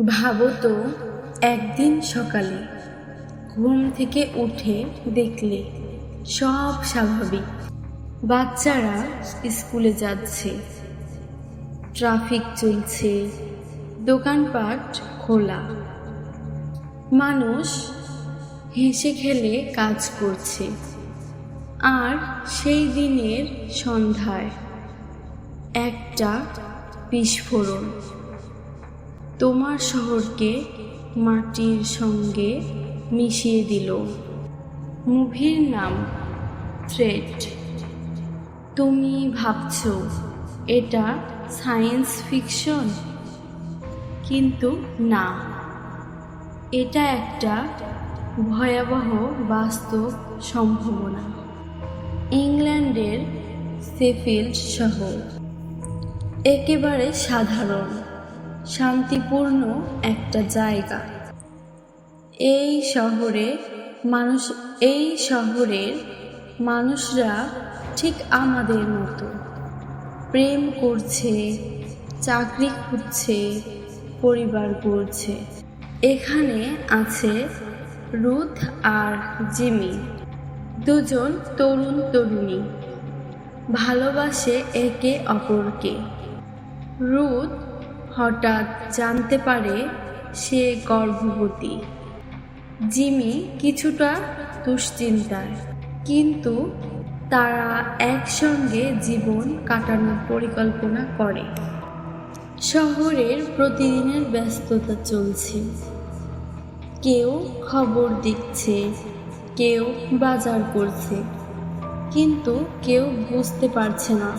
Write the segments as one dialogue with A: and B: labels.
A: ভাবো তো, একদিন সকালে ঘুম থেকে উঠে দেখলে সব স্বাভাবিক। বাচ্চারা স্কুলে যাচ্ছে, ট্রাফিক চলছে, দোকানপাট খোলা। মানুষ হেসে খেলে কাজ করছে। আর সেই দিনের সন্ধ্যায় একটা বিস্ফোরণ। তোমার শহরকে মাটির সঙ্গে মিশিয়ে দিল। মুভির নাম থ্রেড তুমি ভাবছ, এটা সায়েন্স ফিকশন? কিন্তু না। এটা একটা ভয়াবহ বাস্তব সম্ভাবনা। ইংল্যান্ডের সেফিল্ড শহর। একেবারে সাধারণ। শান্তিপূর্ণ একটা জায়গা। এই শহরে মানুষ, এই শহরের মানুষরা ঠিক আমাদের মতো। প্রেম করছে, চাকরি খুঁজছে, পরিবার করছে এখানে আছে রুথ আর জিমি। দুজন তরুণ তরুণী। ভালোবাসে একে অপরকে। রুথ হঠাৎ জানতে পারে সে গর্ভবতী। জিমি কিছুটা দুশ্চিন্তায়, কিন্তু তারা একসঙ্গে জীবন কাটানোর পরিকল্পনা করে। শহরের প্রতিদিনের ব্যস্ততা চলছে। কেউ খবর দিচ্ছে, কেউ বাজার করছে, কিন্তু কেউ বুঝতে পারছে না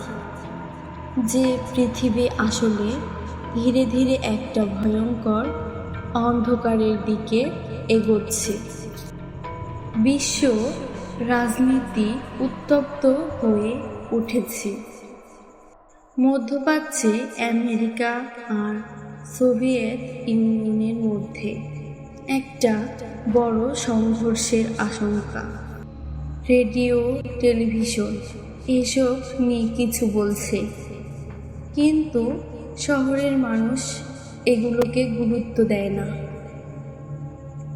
A: যে পৃথিবী আসলে ধীরে ধীরে একটা ভয়ঙ্কর অন্ধকারের দিকে এগোচ্ছে। বিশ্ব রাজনীতি উত্তপ্ত হয়ে উঠেছে। মধ্যপ্রাচ্যে আমেরিকা আর সোভিয়েত ইউনিয়নের মধ্যে একটা বড় সংঘর্ষের আশঙ্কা। রেডিও, টেলিভিশন, এসব নিয়ে কিছু বলছে। কিন্তু শহরের মানুষ এগুলোকে গুরুত্ব দেয় না।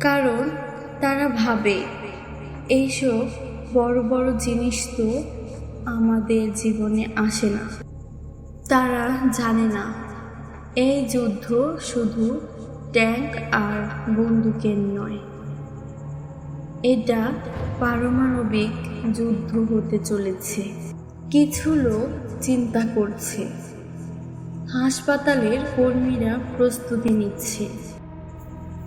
A: কারণ তারা ভাবে, এইসব বড় বড় জিনিস তো আমাদের জীবনে আসে না। তারা জানে না, এই যুদ্ধ শুধু ট্যাঙ্ক আর বন্দুকের নয়। এটা পারমাণবিক যুদ্ধ হতে চলেছে। কিছু লোক চিন্তা করছে হাসপাতালের কর্মীরা প্রস্তুতি নিচ্ছে।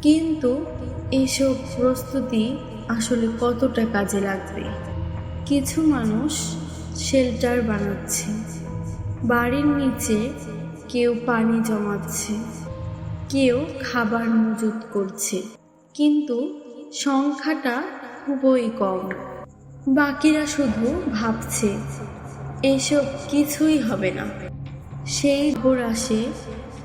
A: কিন্তু এসব প্রস্তুতি আসলে কতটা কাজে লাগবে? কিছু মানুষ শেল্টার বানাচ্ছে। বাড়ির নিচে কেউ পানি জমাচ্ছে, কেউ খাবার মজুত করছে। কিন্তু সংখ্যাটা খুবই কম। বাকিরা শুধু ভাবছে, এসব কিছুই হবে না। সেই ভোর আসে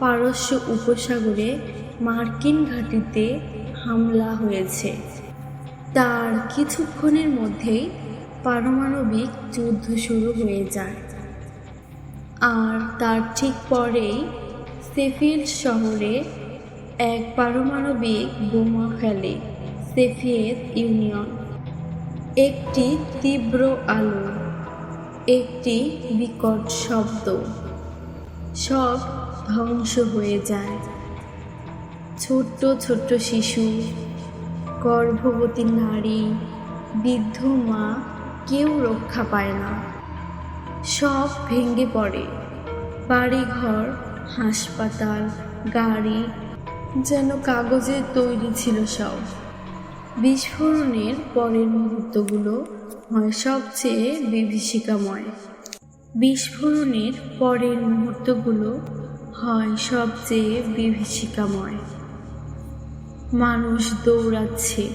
A: পারস্য উপসাগরে মার্কিন ঘাঁটিতে হামলা হয়েছে। তার কিছুক্ষণের মধ্যেই পারমাণবিক যুদ্ধ শুরু হয়ে যায়। আর তার ঠিক পরেই সেফিল্ড শহরে এক পারমাণবিক বোমা ফেলে সেফিয়েত ইউনিয়ন। একটি তীব্র আলো, একটি বিকট শব্দ। সব ধ্বংস হয়ে যায়। ছোট্ট ছোট্ট শিশু, গর্ভবতী নারী, বৃদ্ধ মা কেউ রক্ষা পায় না। সব ভেঙে পড়ে। বাড়িঘর, হাসপাতাল, গাড়ি যেন কাগজের তৈরি ছিল সব। বিস্ফোরণের পরের মুহূর্তগুলো হয় সবচেয়ে বিভীষিকাময়। বিস্ফোরণের পরের মুহূর্তগুলো হয় সবচেয়ে বিভীষিকাময়। মানুষ দৌড়াচ্ছে,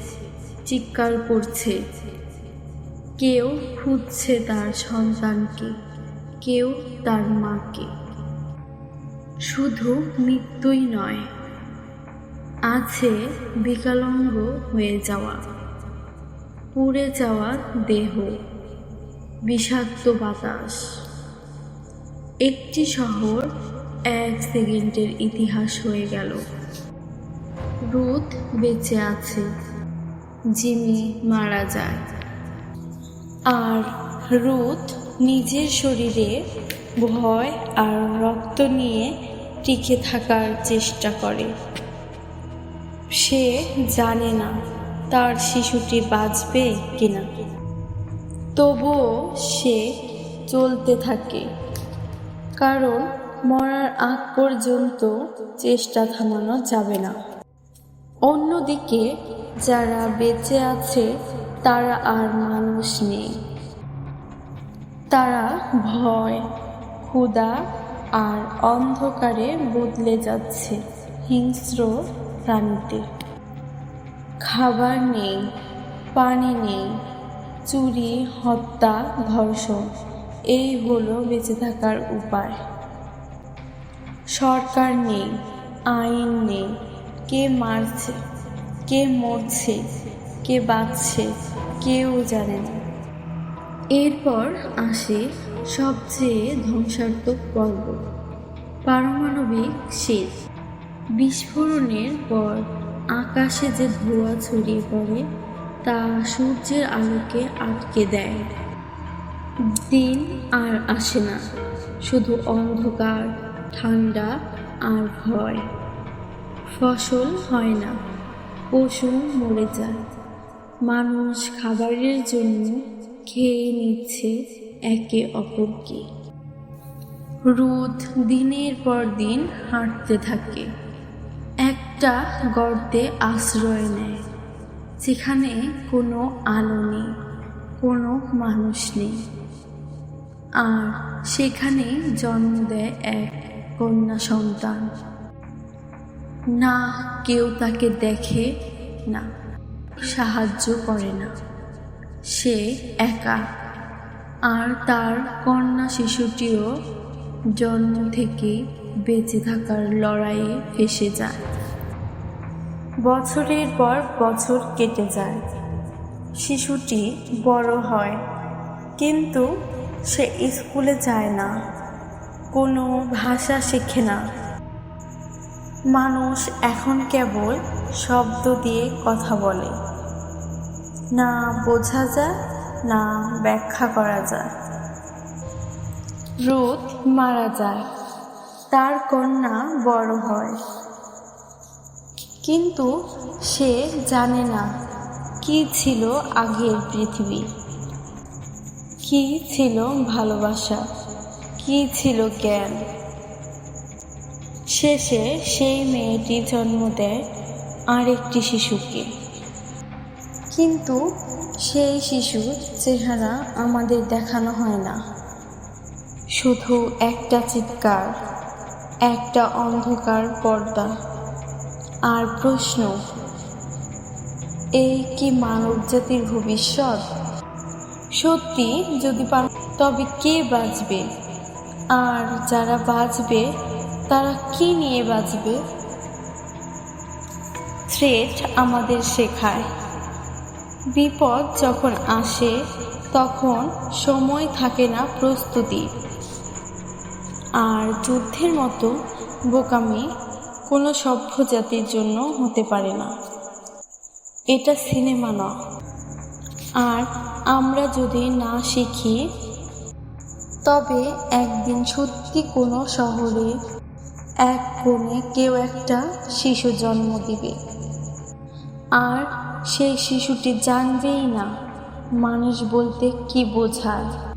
A: চিৎকার করছে। কেউ খুঁজছে তার সন্তানকে, কেউ তার মাকে। শুধু মৃত্যুই নয়, আছে বিকলাঙ্গ হয়ে যাওয়া, পুড়ে যাওয়া দেহ, বিষাক্ত বাতাস। একটি শহর এক সেকেন্ডের ইতিহাস হয়ে গেল। রুথ বেঁচে আছে জিমি মারা যায়। আর রুথ নিজের শরীরে ভয় আর রক্ত নিয়ে টিকে থাকার চেষ্টা করে। সে জানে না তার শিশুটি বাঁচবে কিনা। তবুও সে চলতে থাকে। কারণ মরার আগ পর্যন্ত চেষ্টা থামানো যাবে না। অন্যদিকে, যারা বেঁচে আছে, তারা আর মানুষ নেই। তারা ভয়, ক্ষুধা আর অন্ধকারে বদলে যাচ্ছে হিংস্র প্রাণীতে। খাবার নেই, পানি নেই, চুরি, হত্যা, ধর্ষণ। এই হলো বেঁচে থাকার উপায়। সরকার নেই, আইন নেই, কে মারছে, কে মরছে, কে বাঁচছে, কেউ জানে না। এরপর আসে সবচেয়ে ধ্বংসাত্মক পর্ব, পারমাণবিক শীত বিস্ফোরণের পর আকাশে যে ধোঁয়া ছড়িয়ে পড়ে, তা সূর্যের আলোকে আটকে দেয়। দিন আর আসে না, শুধু অন্ধকার, ঠান্ডা আর ভয়। ফসল হয় না, পশু মরে যায়। মানুষ খাবারের জন্য খেয়ে নিচ্ছে একে অপরকে। রোদ দিনের পর দিন হাঁটতে থাকে, একটা গর্তে আশ্রয় নেয়, যেখানে কোনো আলো নেই, কোনো মানুষ নেই। আর সেখানে জন্ম দেয় এক কন্যা সন্তান। না, কেউ তাকে দেখে না, সাহায্য করে না। সে একা। আর তার কন্যা শিশুটিও জন্ম থেকে বেঁচে থাকার লড়াইয়ে ফেসে যায়। বছরের পর বছর কেটে যায়। শিশুটি বড় হয়। কিন্তু সে স্কুলে যায় না। কোনো ভাষা শেখে না। মানুষ এখন কেবল শব্দ দিয়ে কথা বলে। না বোঝা যায়, না ব্যাখ্যা করা যায়। রোদ মারা যায়, তার কন্যা বড় হয়। কিন্তু সে জানে না কি ছিল আগের পৃথিবী। কি ছিল ভালোবাসা? কি ছিল জ্ঞান? শেষে সেই মেয়েটি জন্ম দেয় আরেকটি শিশুকে। কিন্তু সেই শিশুর চেহারা আমাদের দেখানো হয় না। শুধু একটা চিৎকার, একটা অন্ধকার পর্দা আর প্রশ্ন, এই কি মানব জাতির ভবিষ্যৎ? সত্যি যদি পান তবে কে বাঁচবে? আর যারা বাঁচবে, তারা কি নিয়ে বাঁচবে? থ্রেট আমাদের শেখায়। বিপদ যখন আসে, তখন সময় থাকে না প্রস্তুতি। আর যুদ্ধের মতো বোকামি কোনো সভ্য জাতির জন্য হতে পারে না। এটা সিনেমা না আর আমরা যদি না শিখি, তবে একদিন সত্যি কোনো শহরে এক কোণে কেউ একটা শিশু জন্ম দিবে। আর সেই শিশুটি জানবেই না মানুষ বলতে কি বোঝায়।